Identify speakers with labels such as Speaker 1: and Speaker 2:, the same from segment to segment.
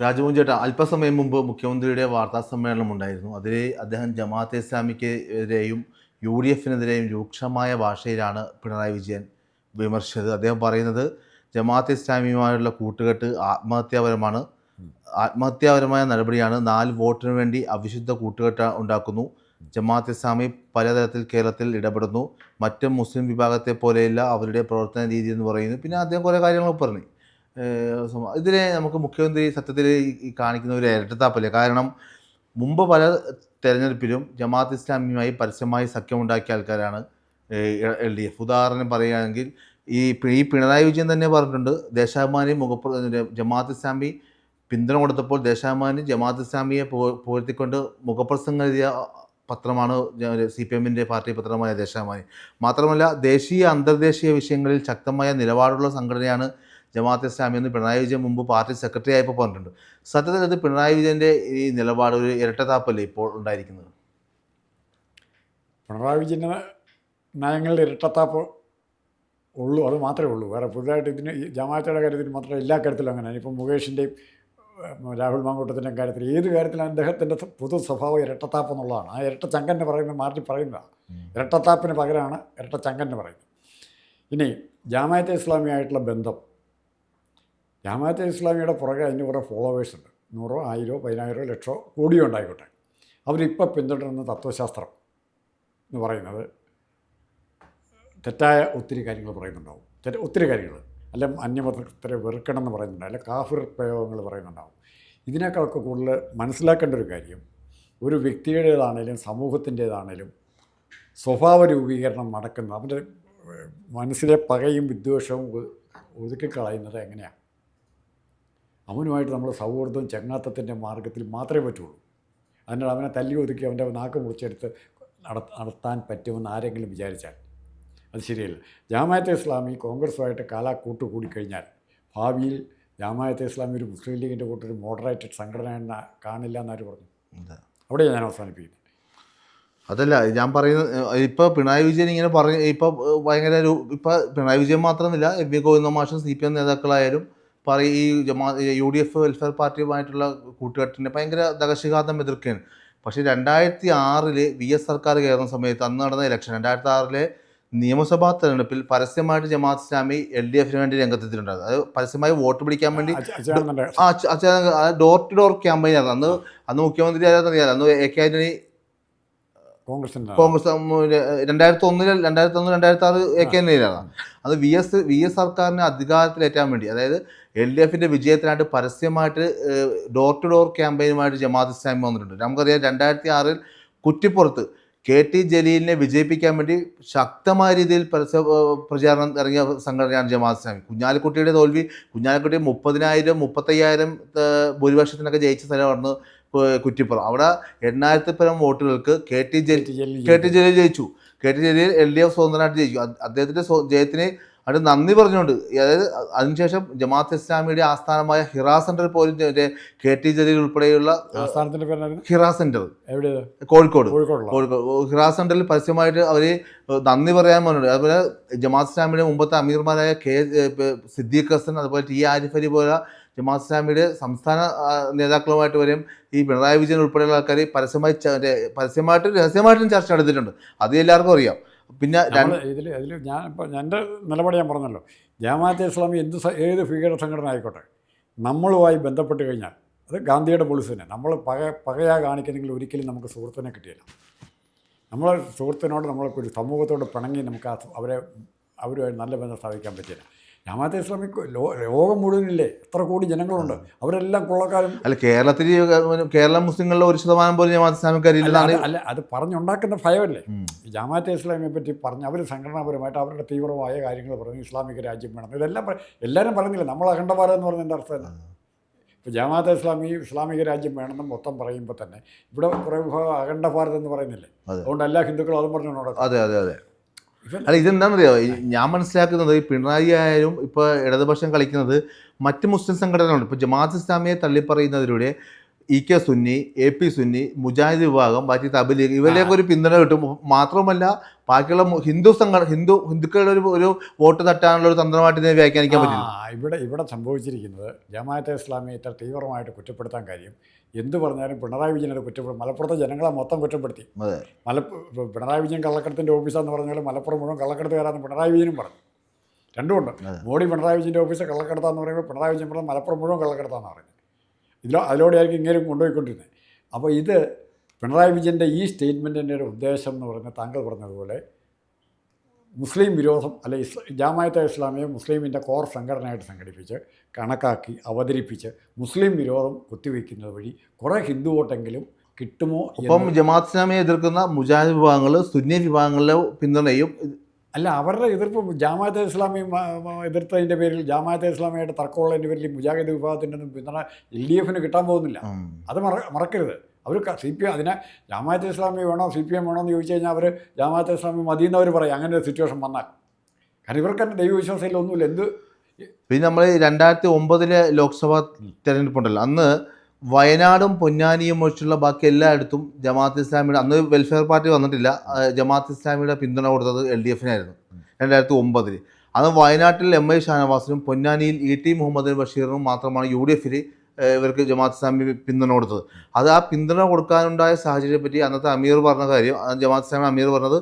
Speaker 1: രാജമോഹൻ ചേട്ടാ അല്പസമയം മുമ്പ് മുഖ്യമന്ത്രിയുടെ വാർത്താ സമ്മേളനം ഉണ്ടായിരുന്നു. അതിൽ അദ്ദേഹം ജമാഅത്തെ ഇസ്ലാമിക്കെതിരെയും യു ഡി എഫിനെതിരെയും രൂക്ഷമായ ഭാഷയിലാണ് പിണറായി വിജയൻ വിമർശിച്ചത്. അദ്ദേഹം പറയുന്നത് ജമാഅത്തെ ഇസ്ലാമിയുമായുള്ള കൂട്ടുകെട്ട് ആത്മഹത്യാപരമാണ്. ആത്മഹത്യാപരമായ നടപടിയാണ് നാല് വോട്ടിന് വേണ്ടി അവിശുദ്ധ കൂട്ടുകെട്ട് ഉണ്ടാക്കുന്നു. ജമാഅത്ത് ഇസ്ലാമി പലതരത്തിൽ കേരളത്തിൽ ഇടപെടുന്നു. മറ്റ് മുസ്ലിം വിഭാഗത്തെ പോലെയല്ല അവരുടെ പ്രവർത്തന രീതി എന്ന് പറയുന്നു. പിന്നെ അദ്ദേഹം കുറേ കാര്യങ്ങൾ പറഞ്ഞു. ഇതിനെ നമുക്ക് മുഖ്യമന്ത്രി സത്യത്തിൽ ഈ- കാണിക്കുന്ന ഒരു ഇരട്ടത്താപ്പല്ലേ? കാരണം മുമ്പ് പല തെരഞ്ഞെടുപ്പിലും ജമാഅത്ത് ഇസ്ലാമിയുമായി പരസ്യമായി സഖ്യമുണ്ടാക്കിയ ആൾക്കാരാണ് എൽ ഡി എഫ്. ഉദാഹരണം പറയുകയാണെങ്കിൽ ഈ ഈ പിണറായി വിജയൻ തന്നെ പറഞ്ഞിട്ടുണ്ട് ദേശാഭിമാനി മുഖപ്ര ജമാഅത്ത് ഇസ്ലാമി പിന്തുണ കൊടുത്തപ്പോൾ ദേശാഭിമാനി ജമാഅത്ത് ഇസ്ലാമിയെ പുകഴ്ത്തിക്കൊണ്ട് മുഖപ്രസംഗം എഴുതിയ പത്രമാണ് സി പി എമ്മിന്റെ പാർട്ടി പത്രമായ ദേശാഭിമാനി. മാത്രമല്ല ദേശീയ അന്തർദേശീയ വിഷയങ്ങളിൽ ശക്തമായ നിലപാടുള്ള സംഘടനയാണ് ജമാഅത്ത് ഇസ്ലാമി എന്ന് പിണറായി വിജയൻ മുമ്പ് പാർട്ടി സെക്രട്ടറി ആയപ്പോൾ പറഞ്ഞിട്ടുണ്ട്. സത്യത്തിൽ ഇത് പിണറായി വിജയന്റെ ഈ നിലപാട് ഒരു ഇരട്ടതാപ്പല്ലേ ഇപ്പോൾ ഉണ്ടായിരിക്കുന്നത്?
Speaker 2: പിണറായി വിജയന്റെ നയങ്ങളിൽ ഇരട്ടത്താപ്പ് ഉള്ളൂ അത് മാത്രമേ ഉള്ളൂ. വേറെ പുതുതായിട്ട് ഇതിന് ജമാഅത്തയുടെ കാര്യത്തിൽ മാത്രമേ എല്ലാ കാര്യത്തിലും അങ്ങനെയാണ് ഇപ്പം മുകേഷിന്റെയും രാഹുൽ മാങ്കൂട്ടത്തിന്റെയും കാര്യത്തിൽ ഏത് കാര്യത്തിലും അദ്ദേഹത്തിന്റെ പൊതു സ്വഭാവം ഇരട്ടത്താപ്പ് എന്നുള്ളതാണ്. ആ ഇരട്ട ചങ്കന്നെ പറയുന്നത് മാറ്റി പറയുന്നതാണ് ഇരട്ടത്താപ്പിന് പകരമാണ് ഇരട്ട ചങ്കന്നെ പറയുന്നത്. ഇനി ജമാഅത്തെ ഇസ്ലാമിയായിട്ടുള്ള ബന്ധം. ജമാഅത്തെ ഇസ്ലാമിയുടെ പുറകെ അതിന് കുറേ ഫോളോവേഴ്സ് ഉണ്ട്. നൂറോ ആയിരോ പതിനായിരോ ലക്ഷോ കോടിയോ ഉണ്ടായിക്കോട്ടെ. അവരിപ്പോൾ പിന്തുടരുന്ന തത്വശാസ്ത്രം എന്ന് പറയുന്നത് തെറ്റായ ഒത്തിരി കാര്യങ്ങൾ പറയുന്നുണ്ടാവും. തെറ്റ ഒത്തിരി കാര്യങ്ങൾ. അല്ല അന്യമതസ്ഥരെ വെറുക്കണം എന്ന് പറയുന്നുണ്ട് അല്ല കാഫിർ പ്രയോഗങ്ങൾ പറയുന്നുണ്ടാവും. ഇതിനേക്കാളൊക്കെ കൂടുതൽ മനസ്സിലാക്കേണ്ട ഒരു കാര്യം ഒരു വ്യക്തിയുടേതാണേലും സമൂഹത്തിന്റേതാണേലും സ്വഭാവ രൂപീകരണം നടക്കുന്നത്. അവന്റെ മനസ്സിലെ പകയും വിദ്വേഷവും ഒതുക്കിക്കളയുന്നത് എങ്ങനെയാണ്? അവനുമായിട്ട് നമ്മൾ സൗഹൃദവും ചങ്ങാത്തത്തിന്റെ മാർഗത്തിൽ മാത്രമേ പറ്റുള്ളൂ. അതിനാൽ അവനെ തല്ലി ഒതുക്കി അവന്റെ നാക്ക് മുറിച്ചെടുത്ത് നട നടത്താൻ പറ്റുമെന്ന് ആരെങ്കിലും വിചാരിച്ചാൽ. അത് ശരിയല്ല. ജാമായത്തെ ഇസ്ലാമി കോൺഗ്രസുമായിട്ട് കാലാ കൂട്ടുകൂടിക്കഴിഞ്ഞാൽ ഭാവിയിൽ ജാമായത്തെ ഇസ്ലാമി ഒരു മുസ്ലിം ലീഗിന്റെ കൂട്ടൊരു മോഡറേറ്റഡ് സംഘടന എന്ന കാണില്ല എന്നാര് പറഞ്ഞു? അവിടെ ഞാൻ അവസാനിപ്പിക്കുന്നു
Speaker 1: അതല്ല ഞാൻ പറയുന്നത് ഇപ്പോൾ പിണറായി വിജയൻ ഇങ്ങനെ പറയും ഇപ്പോൾ ഭയങ്കര ഒരു ഇപ്പോൾ പിണറായി വിജയൻ മാത്രമല്ല എം വി ഗോവിന്ദ മാഷും സി പി എം നേതാക്കളായാലും പറയും ഈ ജമാ യു ഡി എഫ് വെൽഫെയർ പാർട്ടിയുമായിട്ടുള്ള കൂട്ടുകെട്ടിനെ ഭയങ്കര ദകശിഘാതം എതിർക്കുകയാണ്. പക്ഷേ രണ്ടായിരത്തി ആറിൽ വി എസ് സർക്കാർ കയറുന്ന സമയത്ത് അന്ന് നടന്ന ഇലക്ഷൻ രണ്ടായിരത്തി ആറിലെ നിയമസഭാ തെരഞ്ഞെടുപ്പിൽ പരസ്യമായിട്ട് ജമാഅത്ത് ഇസ്ലാമി എൽ ഡി എഫിന് വേണ്ടി രംഗത്തെത്തിയിട്ടുണ്ടായിരുന്നു. അത് പരസ്യമായി വോട്ട് പിടിക്കാൻ വേണ്ടി ഡോർ ടു ഡോർ ക്യാമ്പയിൻ ആയിരുന്നു. അന്ന് അന്ന് മുഖ്യമന്ത്രി ആരാന്ന് അന്ന് എ കെ ആന്റണി കോൺഗ്രസ് രണ്ടായിരത്തി ഒന്നിൽ രണ്ടായിരത്തി ഒന്ന് രണ്ടായിരത്തി ആറ് എ കെ അത് വി എസ് വി എസ് സർക്കാരിനെ അധികാരത്തിലേറ്റാൻ വേണ്ടി അതായത് എൽ ഡി എഫിന്റെ വിജയത്തിനായിട്ട് പരസ്യമായിട്ട് ഡോർ ടു ഡോർ ക്യാമ്പയിനുമായിട്ട് ജമാഅത്ത് ഇസ്ലാമി വന്നിട്ടുണ്ട്. നമുക്കറിയാം രണ്ടായിരത്തി ആറിൽ കുറ്റിപ്പുറത്ത് കെ ടി ജലീലിനെ വിജയിപ്പിക്കാൻ വേണ്ടി ശക്തമായ രീതിയിൽ പരസ്യ പ്രചാരണം ഇറങ്ങിയ സംഘടനയാണ് ജമാഅത്ത് ഇസ്ലാമി. കുഞ്ഞാലിക്കുട്ടിയുടെ തോൽവി കുഞ്ഞാലിക്കുട്ടി മുപ്പതിനായിരം മുപ്പത്തയ്യായിരം ഭൂരിപക്ഷത്തിനൊക്കെ ജയിച്ച സ്ഥലമാണ് ഏഹ്, കുറ്റിപ്പുറം. അവിടെ എണ്ണായിരത്തി പരം വോട്ടുകൾക്ക് K T Jaleel K T Jaleel ജയിച്ചു. K T Jaleel L D F സ്വതന്ത്രമായിട്ട് ജയിച്ചു. അദ്ദേഹത്തിന്റെ ജയത്തിന് അത് നന്ദി പറഞ്ഞുകൊണ്ട് അതായത് അതിനുശേഷം ജമാഅത്ത് ഇസ്ലാമിയുടെ ആസ്ഥാനമായ ഹിറാ സെന്ററിൽ പോലും കെ ടി ജലീൽ ഉൾപ്പെടെയുള്ള ഹിറ സെന്റർ. കോഴിക്കോട്. കോഴിക്കോട് ഹിറാ സെന്ററിൽ പരസ്യമായിട്ട് അവർ നന്ദി പറയാൻ പറഞ്ഞിട്ടുണ്ട് അതുപോലെ ജമാഅത്ത് ഇസ്ലാമിയുടെ മുമ്പത്തെ അമീർമാരായ കെ സിദ്ദീഖ് ഹസൻ അതുപോലെ ടി ആരിഫ് അലി പോലെ ജമാഅത്ത് ഇസ്ലാമിയുടെ സംസ്ഥാന നേതാക്കളുമായിട്ട് വരെയും ഈ പിണറായി വിജയൻ ഉൾപ്പെടെയുള്ള ആൾക്കാർ പരസ്യമായി പരസ്യമായിട്ടും രഹസ്യമായിട്ടും ചർച്ച നടത്തിയിട്ടുണ്ട്. അത് എല്ലാവർക്കും അറിയാം. പിന്നെ
Speaker 2: ഇതിൽ ഇതിൽ ഞാൻ ഇപ്പോൾ എന്റെ നിലപാട് ഞാൻ പറഞ്ഞല്ലോ. ജമാഅത്തെ ഇസ്ലാമി എന്ത് ഏത് ഭീകര സംഘടന ആയിക്കോട്ടെ നമ്മളുമായി ബന്ധപ്പെട്ട് കഴിഞ്ഞാൽ അത് ഗാന്ധിയുടെ പോളിസി തന്നെ. നമ്മൾ പക പകയാ കാണിക്കുന്നെങ്കിൽ ഒരിക്കലും നമുക്ക് സുഹൃത്തിനെ കിട്ടിയില്ല. നമ്മൾ സുഹൃത്തിനോട് നമ്മളൊക്കെ ഒരു സമൂഹത്തോട് പിണങ്ങി നമുക്ക് ആ അവരെ അവരുമായി നല്ല ബന്ധം സ്ഥാപിക്കാൻ പറ്റില്ല ജമാഅത്തെ ഇസ്ലാമിക് ലോ ലോകം മുഴുവനില്ലേ? എത്ര കോടി ജനങ്ങളുണ്ട്. അവരെല്ലാം കൊള്ളക്കാരും.
Speaker 1: അല്ല കേരളത്തിൽ കേരള മുസ്ലിങ്ങളുടെ ഒരു ശതമാനം പോലും ജമാഅത്ത് ഇസ്ലാമിക്കാരില്ലെന്നാണ്
Speaker 2: അല്ല അത് പറഞ്ഞുണ്ടാക്കുന്ന ഭയമല്ലേ. ജമാഅത്തെ ഇസ്ലാമിയെ പറ്റി പറഞ്ഞ് അവർ സംഘടനാപരമായിട്ട് അവരുടെ തീവ്രമായ കാര്യങ്ങൾ പറഞ്ഞു ഇസ്ലാമിക രാജ്യം വേണം. ഇതെല്ലാം എല്ലാവരും പറയുന്നില്ല നമ്മൾ അഖണ്ഡ ഭാരതം എന്ന് പറഞ്ഞതിന്റെ അർത്ഥം തന്നെ ഇപ്പോൾ ജമാഅത്തെ ഇസ്ലാമി ഇസ്ലാമിക രാജ്യം വേണമെന്ന് മൊത്തം പറയുമ്പോൾ തന്നെ ഇവിടെ കുറേ വിഭാഗം അഖണ്ഡ ഭാരതം എന്ന് പറയുന്നില്ലേ? അതുകൊണ്ട് എല്ലാ ഹിന്ദുക്കളും അതും പറഞ്ഞു നടക്കും.
Speaker 1: അതെ അതെ അതെ. അല്ല ഇതെന്താണെന്നറിയോ ഞാൻ മനസ്സിലാക്കുന്നത് ഈ പിണറായി ആയാലും ഇപ്പോൾ ഇടതുപക്ഷം കളിക്കുന്നത് മറ്റ് മുസ്ലിം സംഘടനകളുണ്ട്. ഇപ്പോൾ ജമാഅത്ത് ഇസ്ലാമിയെ തള്ളിപ്പറയുന്നതിലൂടെ E K Sunni A P Sunni Mujahid വിഭാഗം ബാക്കി തബലീഗ് ഇവരിലേക്ക് ഒരു പിന്തുണ കിട്ടും. മാത്രമല്ല ബാക്കിയുള്ള ഹിന്ദു സംഘടന ഹിന്ദു ഹിന്ദുക്കളുടെ ഒരു ഒരു വോട്ട് തട്ടാനുള്ള ഒരു തന്ത്രമായിട്ട് ഇതിനെ വ്യാഖ്യാനിക്കാൻ പറ്റില്ല.
Speaker 2: ഇവിടെ ഇവിടെ സംഭവിച്ചിരിക്കുന്നത് ജമാഅത്തെ ഇസ്ലാമിയെ ഇത്ര തീവ്രമായിട്ട് കുറ്റപ്പെടുത്താൻ കാര്യം എന്ത് പറഞ്ഞാലും പിണറായി വിജയനെ കുറ്റപ്പെടും മലപ്പുറത്തെ ജനങ്ങളെ മൊത്തം കുറ്റപ്പെടുത്തി.
Speaker 1: മലപ്പുറം
Speaker 2: മല പിണറായി വിജയൻ കള്ളക്കടത്തിന്റെ ഓഫീസാന്ന് പറഞ്ഞാൽ മലപ്പുറം മുഴുവൻ കള്ളക്കടത്തുകാരാന്ന് പിണറായി വിജയനും പറഞ്ഞു. രണ്ടുമുണ്ട് മോഡി പിണറായി വിജയന്റെ ഓഫീസ് കള്ളക്കടത്താന്ന് പറയുമ്പോൾ പിണറായി വിജയൻ പറഞ്ഞാൽ മലപ്പുറം മുഴുവൻ കള്ളക്കടത്താന്ന് പറഞ്ഞു ഇതിലോ അതിലൂടെയായിരിക്കും ഇങ്ങനെ കൊണ്ടുപോയിക്കൊണ്ടിരുന്നത്. അപ്പോൾ ഇത് പിണറായി വിജയന്റെ ഈ സ്റ്റേറ്റ്മെന്റിന്റെ ഒരു ഉദ്ദേശം എന്ന് പറഞ്ഞാൽ താങ്കൾ പറഞ്ഞതുപോലെ മുസ്ലിം വിരോധം അല്ലെ ജാമായത്തെ ഇസ്ലാമിയെ മുസ്ലിമിന്റെ കോർ സംഘടനയായിട്ട് സംഘടിപ്പിച്ച് കണക്കാക്കി അവതരിപ്പിച്ച് മുസ്ലിം വിരോധം കുത്തിവെക്കുന്നത് വഴി കുറേ ഹിന്ദു വോട്ടെങ്കിലും കിട്ടുമോ ഇപ്പം
Speaker 1: ജമാഅത്ത് ഇസ്ലാമിയെ എതിർക്കുന്ന മുജാഹിദ് വിഭാഗങ്ങൾ സുന്നി വിഭാഗങ്ങളിലെ പിന്തുണയും
Speaker 2: അല്ല അവരുടെ എതിർപ്പ് ജാമാഅത്തെ ഇസ്ലാമി എതിർത്തതിന്റെ പേരിൽ ജാമാഅത്തെ ഇസ്ലാമിയായിട്ട് തർക്കമുള്ളതിന്റെ പേരിൽ മുജാഹിദ് വിഭാഗത്തിന്റെ ഒന്നും പിന്തുണ എൽ ഡി എഫിന് കിട്ടാൻ പോകുന്നില്ല. അത് മറ മറക്കരുത്. അവർ സി പി എം അതിനെ ജാമായത്ത് ഇസ്ലാമി വേണോ സി പി എം വേണോ എന്ന് ചോദിച്ചു കഴിഞ്ഞാൽ അവർ ജാമായത്ത് ഇസ്ലാമി മതി എന്നവർ പറയും. അങ്ങനെ ഒരു സിറ്റുവേഷൻ വന്നാൽ. കാരണം ഇവർക്ക് തന്നെ ദൈവവിശ്വാസത്തിൽ ഒന്നുമില്ല. എന്ത്
Speaker 1: പിന്നെ നമ്മൾ രണ്ടായിരത്തി ഒമ്പതിലെ ലോക്സഭാ തെരഞ്ഞെടുപ്പുണ്ടല്ലോ. അന്ന് വയനാടും പൊന്നാനിയും ഒഴിച്ചുള്ള ബാക്കി എല്ലായിടത്തും ജമാഅത്ത് ഇസ്ലാമിയുടെ അന്ന് വെൽഫെയർ പാർട്ടി വന്നിട്ടില്ല. ജമാഅത്ത് ഇസ്ലാമിയുടെ പിന്തുണ കൊടുത്തത് എൽ ഡി എഫിനായിരുന്നു. രണ്ടായിരത്തി ഒമ്പതിൽ അന്ന് വയനാട്ടിൽ എം ഐ ഷാനവാസിനും പൊന്നാനിയിൽ ഇ ടി മുഹമ്മദ് ബഷീറിനും മാത്രമാണ് യു ഡി എഫിൽ ഇവർക്ക് ജമാഅത്ത് ഇസ്ലാമി പിന്തുണ കൊടുത്തത്. അത് ആ പിന്തുണ കൊടുക്കാനുണ്ടായ സാഹചര്യത്തെ പറ്റി അന്നത്തെ അമീർ പറഞ്ഞ കാര്യം ജമാഅത്ത് ഇസ്ലാമി അമീർ പറഞ്ഞത്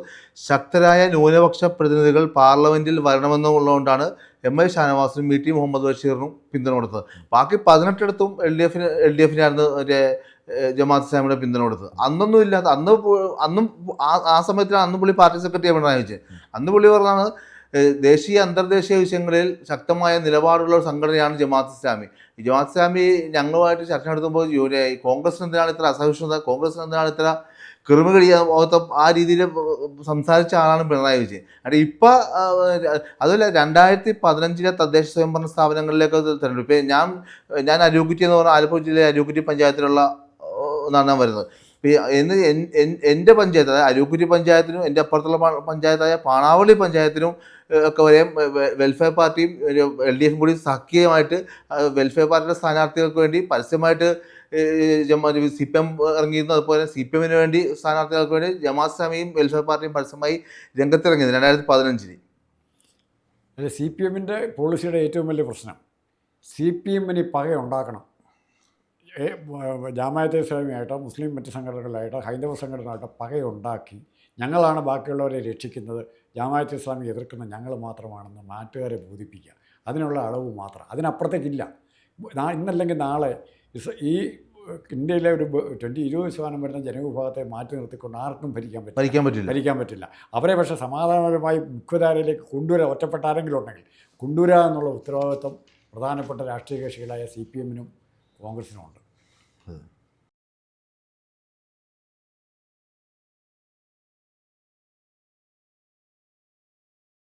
Speaker 1: ശക്തരായ ന്യൂനപക്ഷ പ്രതിനിധികൾ പാർലമെന്റിൽ വരണമെന്നുള്ളതുകൊണ്ടാണ് എം ഐ ഷാനവാസിനും ഇ ടി മുഹമ്മദ് ബഷീറിനും പിന്തുണ കൊടുത്തത്. ബാക്കി പതിനെട്ടിടത്തും എൽ ഡി എഫിന് എൽ ഡി എഫിനായിരുന്നു മറ്റേ ജമാഅത്ത് ഇസ്ലാമിയുടെ പിന്തുണ കൊടുത്തത്. അന്നൊന്നും ഇല്ലാത്ത അന്ന് അന്നും ആ സമയത്തിലാണ് അന്ന് പുള്ളി പാർട്ടി സെക്രട്ടറി പിണറായി അയച്ചത് അന്ന് പുള്ളി പറഞ്ഞാണ് ദേശീയ അന്തർദേശീയ വിഷയങ്ങളിൽ ശക്തമായ നിലപാടുള്ള ഒരു സംഘടനയാണ് ജമാഅത്ത് ഇസ്ലാമി. ജമാഅത്ത് ഇസ്ലാമി ഞങ്ങളുമായിട്ട് ചർച്ച നടത്തുമ്പോൾ കോൺഗ്രസിന് എന്തിനാണ് ഇത്ര അസഹിഷ്ണുത കോൺഗ്രസിന് എന്തിനാണ് ഇത്ര കിറുമുകളിയ ആ രീതിയിൽ സംസാരിച്ച ആളാണ് പിണറായി വിജയൻ. അവിടെ ഇപ്പം അതുപോലെ രണ്ടായിരത്തി പതിനഞ്ചിലെ തദ്ദേശ സ്വയംഭരണ സ്ഥാപനങ്ങളിലേക്ക് തിരഞ്ഞെടുപ്പ്. ഞാൻ ഞാൻ അരൂക്കുറ്റി എന്ന് പറഞ്ഞാൽ ആലപ്പുഴ ജില്ലയിലെ അരൂക്കുറ്റി പഞ്ചായത്തിലുള്ള എന്നാണ് ഞാൻ വരുന്നത്. എന്ന് എൻ- എൻ- എന്റെ പഞ്ചായത്ത് അതായത് അരൂക്കുറ്റി പഞ്ചായത്തിനും എന്റെ അപ്പുറത്തുള്ള പഞ്ചായത്തായ പാണാവളി പഞ്ചായത്തിനും ഒക്കെ വരെ വെൽഫെയർ പാർട്ടിയും എൽ ഡി എഫും കൂടി സഖ്യമായിട്ട് വെൽഫെയർ പാർട്ടിയുടെ സ്ഥാനാർത്ഥികൾക്ക് വേണ്ടി പരസ്യമായിട്ട് സി പി എം ഇറങ്ങിയിരുന്നു. അതുപോലെ സി പി എമ്മിന് വേണ്ടി സ്ഥാനാർത്ഥികൾക്ക് വേണ്ടി ജമാഅത്ത് സ്വാമിയും വെൽഫെയർ പാർട്ടിയും പരസ്യമായി രംഗത്തിറങ്ങിയത് രണ്ടായിരത്തി
Speaker 2: പതിനഞ്ചിന് സി പി എമ്മിന്റെ പോളിസിയുടെ ഏറ്റവും വലിയ പ്രശ്നം സി പി എമ്മിന് പക ഉണ്ടാക്കണം. ജാമായത്തെ ഇസ്ലാമിയായിട്ടോ മുസ്ലിം മറ്റ് സംഘടനകളായിട്ടോ ഹൈന്ദവ സംഘടനകളായിട്ടോ പകയുണ്ടാക്കി ഞങ്ങളാണ് ബാക്കിയുള്ളവരെ രക്ഷിക്കുന്നത്. ജാമായത്ത് ഇസ്ലാമി എതിർക്കുന്ന ഞങ്ങൾ മാത്രമാണെന്ന് നാട്ടുകാരെ ബോധിപ്പിക്കുക. അതിനുള്ള അളവ് മാത്രം. അതിനപ്പുറത്തേക്കില്ല. ഇന്നല്ലെങ്കിൽ നാളെ ഈ ഇന്ത്യയിലെ ഒരു ട്വന്റി ഇരുപത് ശതമാനം വരുന്ന ജനവിഭാഗത്തെ മാറ്റി നിർത്തിക്കൊണ്ട് ആർക്കും ഭരിക്കാൻ പറ്റില്ല.
Speaker 1: ഭരിക്കാൻ പറ്റില്ല.
Speaker 2: ഭരിക്കാൻ പറ്റില്ല. അവരെ പക്ഷേ സമാധാനപരമായി മുഖ്യധാരയിലേക്ക് കൊണ്ടുവരാൻ ഒറ്റപ്പെട്ട ആരെങ്കിലും ഉണ്ടെങ്കിൽ കൊണ്ടുവരിക എന്നുള്ള ഉത്തരവാദിത്വം പ്രധാനപ്പെട്ട രാഷ്ട്രീയ കക്ഷികളായ സി പി എമ്മിനും കോൺഗ്രസിനും ഉണ്ട്